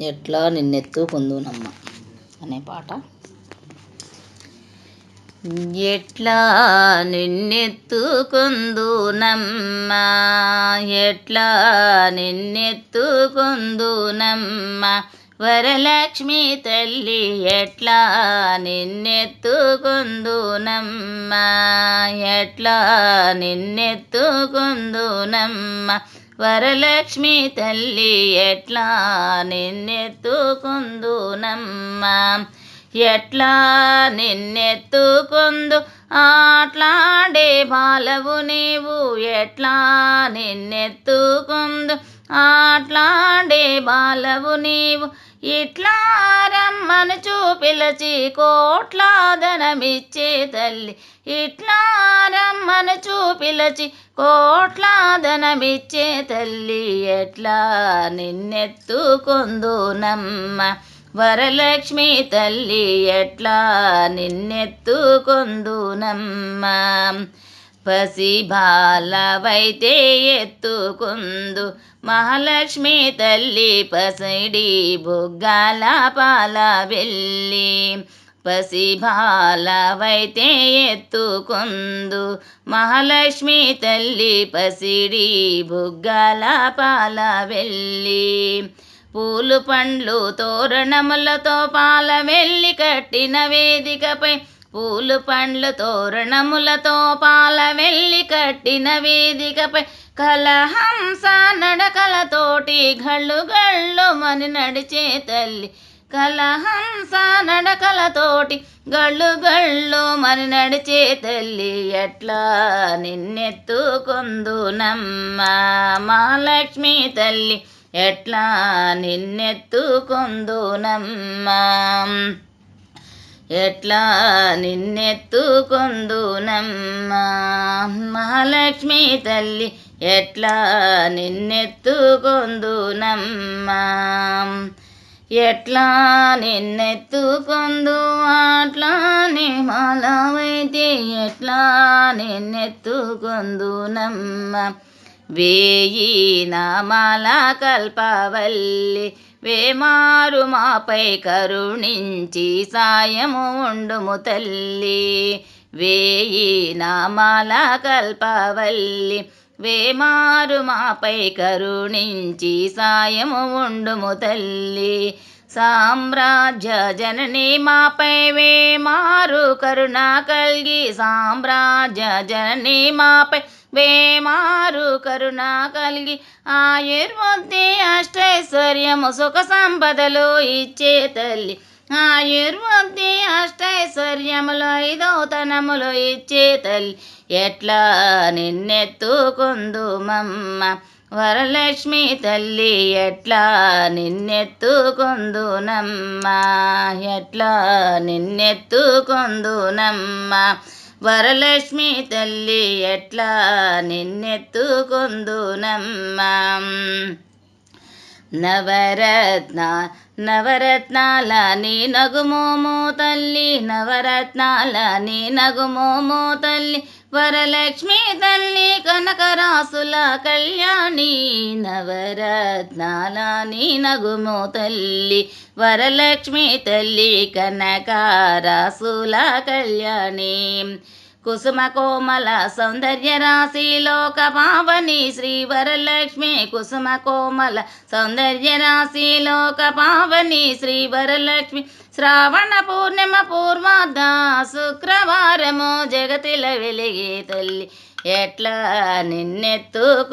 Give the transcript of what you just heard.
ఎట్లా నిన్నెత్తుకుందునమ్మ అనే పాట. ఎట్లా నిన్నెత్తుకుందునమ్మ ఎట్లా నిన్నెత్తుకుందునమ్మ వరలక్ష్మి తల్లి ఎట్లా నిన్నెత్తుకుందునమ్మ ఎట్లా నిన్నెత్తుకుందునమ్మ వరలక్ష్మి తల్లి ఎట్లా నిన్నెత్తుకుందునమ్మ? ఎట్లా నిన్నెత్తుకుందు? ఆట్లాడే బాలవు నీవు. ఎట్లా నిన్నెత్తుకుందు? ఆట్లాడే బాలవు నీవు. ఇట్లా రమ్మను చూపిలచి కోట్లాదనమిచ్చే తల్లి. ఇట్లా రమ్మను చూపిలచి కోట్లాదనమిచ్చే తల్లి ఎట్లా నిన్నెత్తుకొందునమ్మ? వరలక్ష్మి తల్లి ఎట్లా నిన్నెత్తుకొందునమ్మ? పసి బాలవైతే ఎత్తుకుందు మహాలక్ష్మి తల్లి పసిడి బుగ్గాల పాల వెళ్ళి పసిబాలవైతే ఎత్తుకుందు మహాలక్ష్మి తల్లి పసిడి బుగ్గల పాల వెళ్ళి పూలు పండ్లు తోరణములతో పాల వెళ్ళి కట్టిన వేదికపై పూలు పండ్లు తోరణములతో పాల వెళ్ళి కట్టిన వేదికపై కలహంస నడకలతోటి గళ్ళు గళ్ళు మని నడిచే తల్లి. కలహంస నడకలతోటి గళ్ళు గళ్ళు మరి నడిచే తల్లి ఎట్లా నిన్నెత్తుకొందునమ్మ? మహాలక్ష్మి తల్లి ఎట్లా నిన్నెత్తుకొందునమ్మ? ఎట్లా నిన్నెత్తుకొందునమ్మ? మహాలక్ష్మి తల్లి ఎట్లా నిన్నెత్తుకొందునమ్మ? ఎట్లా నిన్నెత్తుకొందు అట్లానే మాలవైతే ఎట్లా నిన్నెత్తుకొందునమ్మ వేయి నామాల కల్పవల్లి వేమారు మాపై కరుణించి సాయము ఉండుము తల్లి. వేయి నామాల కల్పవల్లి వేమారు మాపై కరుణించి సాయము ఉండుము తల్లి. సామ్రాజ్య జనని మాపై వేమారు కరుణ కలిగి సామ్రాజ్య జనని మాపై వేమారు కరుణ కలిగి ఆయుర్వద్ది అష్టైశ్వర్యము సుఖ సంపదలు ఇచ్చే తల్లి. ఆయుర్వద్ది అష్టైశ్వర్యములు ఐదవతనములు ఇచ్చే తల్లి ఎట్లా నిన్నెత్తుకుందుమమ్మ? వరలక్ష్మి తల్లి ఎట్లా నిన్నెత్తుకుందునమ్మ? ఎట్లా నిన్నెత్తుకుందునమ్మ? వరలక్ష్మి తల్లి ఎట్లా నిన్నెత్తుకుందునమ్మ? నవరత్న నవరత్నాల నీ నగుమోమో తల్లి నవరత్నాల నీ నగుమోమో తల్లి వరలక్ష్మి తల్లి కనకరాసుల కళ్యాణి నవరత్నాల నీ నగుమో తల్లి వరలక్ష్మి తల్లి కనకరాసుల కళ్యాణి. కుసుమ కోమల సౌందర్య రాశి లోక పావని శ్రీ వరలక్ష్మి కుసుమ కోమల సౌందర్య రాశి లోక పావని శ్రీ వరలక్ష్మి శ్రావణ పూర్ణిమ పూర్వార్ధ శుక్రవారము జగతిల వెలిగే తల్లి ఎట్లా నిన్నెత్తుకొందునమ్మ.